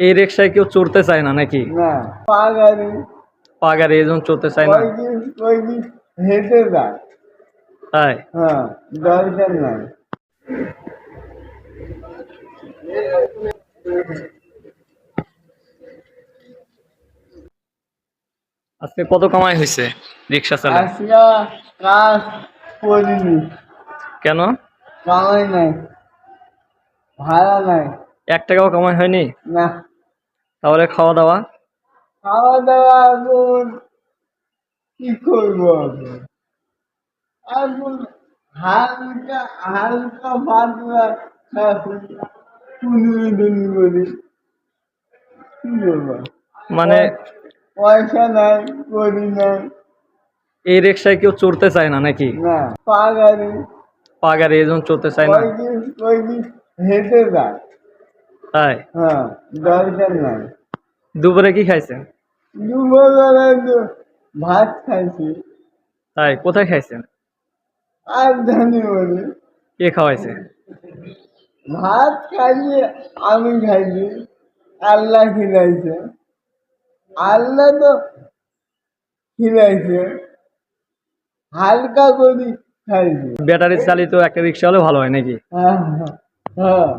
এই রিক্সায় কেউ চড়তে চায় না নাকি? না। পা গাড়ি এই জন্য চড়তে চায় না। হেঁটে যায়। তাই? হ্যাঁ দরকার নাই। আজকে কত কামাই হয়েছে রিক্সা চালায়? কাজ করিনি। কেন? কামাই নাই। ভাড়া নাই। এক টাকাও কামাই হয়নি? না। তাহলে খাওয়া দাওয়া খাওয়া দাওয়া এখন কি করব এখন হালকা হালকা পাতলা পুনরুদনি করি কি করব মানে পয়সা নাই করি নাই। এই রিক্সায় কেউ চড়তে চায় না নাকি? না পা গাড়ি জন্য চড়তে চায় না? হেঁটে যায়। তাই? হ্যাঁ দরকার নাই। দুপুরে কি খাইছেন? তো ভাত খাইছি। তাই কোথায় খাইছেন? আর জানি বলি। কে খাওয়াইছে? ভাত খাইছি আমি খাইছি। আল্লাহ খিলাইছে। আল্লাহ তো খিলাইছে। হালকা করে খাইছি। ব্যাটারি চালিত একটা রিক্সা হলে ভালো হয় নাকি? হ্যাঁ হ্যাঁ হ্যাঁ।